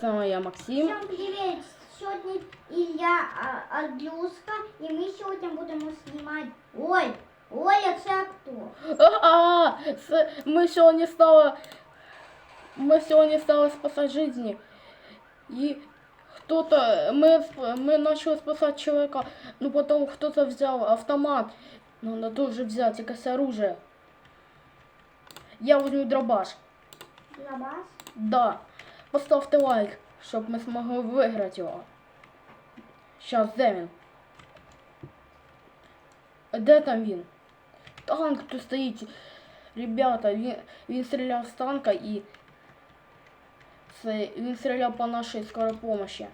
Сама я Максим. Всем привет! Сегодня Илья а, Адлюска, и мы сегодня будем снимать... Ой, ой, а это кто? А, -а, -а мы сегодня стало... Мы сегодня стало спасать жизни. И кто-то... Мы, мы начали спасать человека, но потом кто-то взял автомат. Но надо тоже взять, и косо оружие. Я возьму дробаш. Дробаш? Да. Поставте лайк, щоб ми змогли виграти його. Щас, де він? Де там він? Танк тут стоїть. Ребята, він, він стріляв з танка і це, він стріляв по нашій скорой помощі.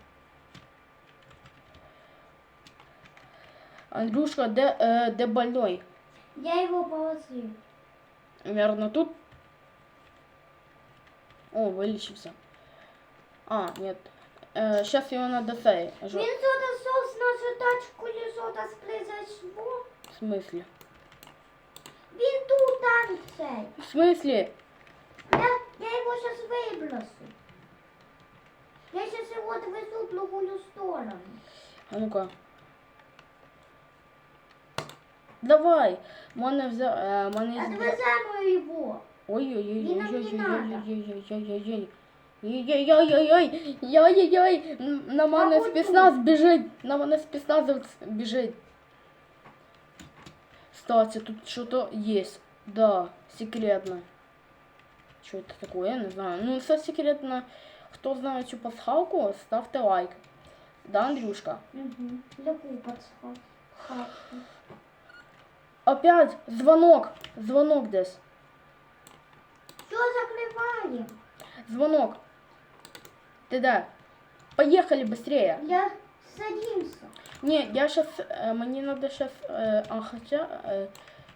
Андрюшка, де, е, де больной? Я его положил. Наверное, тут. О, вылечился. А, нет. Э, сейчас его надо сей. Минзота соус нашу тачку лизота сплизашло. В смысле? Він тут там. В смысле? Я, я его сейчас выброшу. Я сейчас его отвезу в другую сторону. А ну-ка. Давай. Мене взял... Э, мене... Отвезем его. Ой-ой-ой. Він нам не надо. Ой-ой-ой. Ой-ой-ой-ой-ой. Ой-ой-ой. На мене спецназ біжить. На мене спецназовець біжить. Кстати, тут что-то есть. Да, секретно. Что это такое? Я не знаю. Ну, это секретно. Кто знает эту пасхалку, ставьте лайк. Да, Андрюшка? Угу. Закупаться. Хатку. Опять звонок. Звонок здесь. Все закрываем. Звонок. Ты да? Поехали быстрее. Я садимся. Не, я сейчас, мне надо сейчас, а хотя,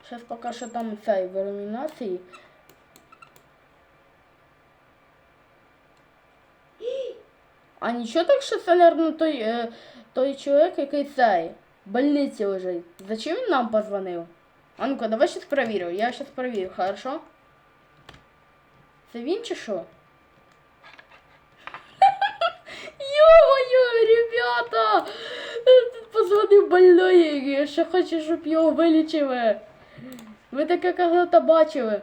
сейчас пока что там цей в иллюминации. А нічого так, що це, наверное, той, е, той чоловік, який цей, в больниці лежить. Зачем він нам позвонив? А ну-ка, давай сейчас проверю. Я сейчас проверю, хорошо? Це він чи що? Тут позвонив больной, я ще хочу, щоб його вилічили. Ви таке когда-то бачили.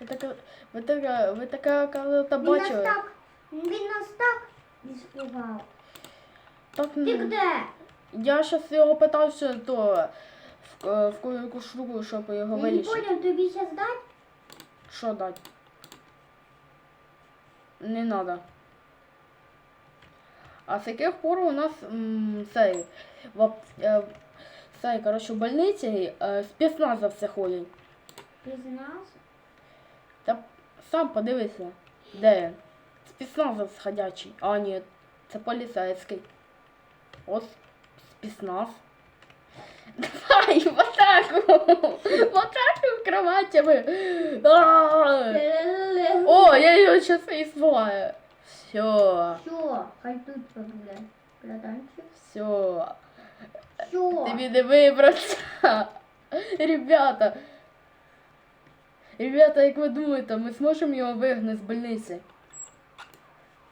Ви таке, ви таке, ви таке нас бачили. так, він нас так іспугав. Так, Ти де? я щас його питався, то в, е, в яку штуку, щоб його Я не вилічити. понял, тобі зараз дать? Що дать? Не надо. А з яких пор у нас м, цей, в, е, цей, коротше, в больниці е, спецназовці ходять. Признався. Та сам подивися, де він. Спецназовець ходячий. А, ні, це поліцейський. Ось спецназ. Давай, в атаку! В атаку кроватями! А! О, я ее сейчас избываю. Все, Все, хай тут погуляй. Братанчик. все. Все. Тобі не вибратися. Ребята. Ребята, як ви думаєте, ми зможемо його вигнати з больниці?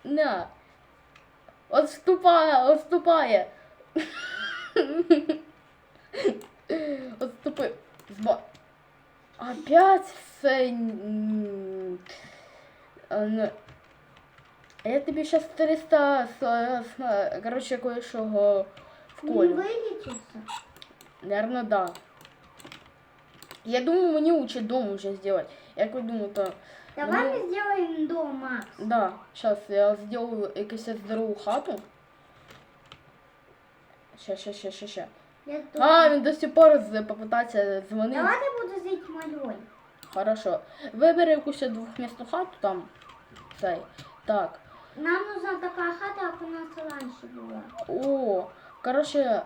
На. Отступає, отступає. Отступи. Зба... Опять цей... м, а, не- А я тобі сейчас 300, с- с- короче, кое-що Не вколю. вилічився? Наверное, да. Я думаю, мне лучше дом уже сделать. Я как думаю, то... Давай Ну. ми зробимо дом, Макс. Да, сейчас я сделаю якусь здорову хату. Ща, ща, ща, ща, ща. Я тут. А, він до сих пор з- попитається дзвонити. Давай я буду жити малюй. Хорошо. Вибери якусь двохмісну хату там. Цей. Так. Нам нужна така хата, як у нас раніше була. О, короче,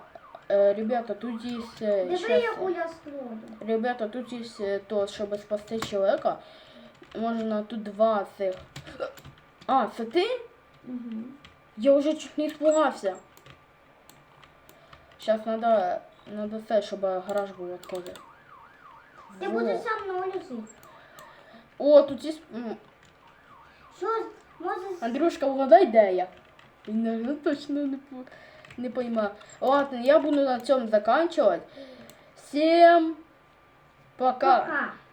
э, ребята, тут есть... э, щас, яку я складу. Ребята, тут есть э, то, чтобы спасти человека. Можно тут два цих. А, це ти? Угу. Я уже чуть не испугався. Сейчас надо, надо це, щоб гараж був відкритий. Ти будеш со мною жити. О, тут есть м, Андрюшка, вгадай, де я? Наверное, точно не, не пойме. Ладно, я буду на цьому заканчивать. Всем пока. Пока.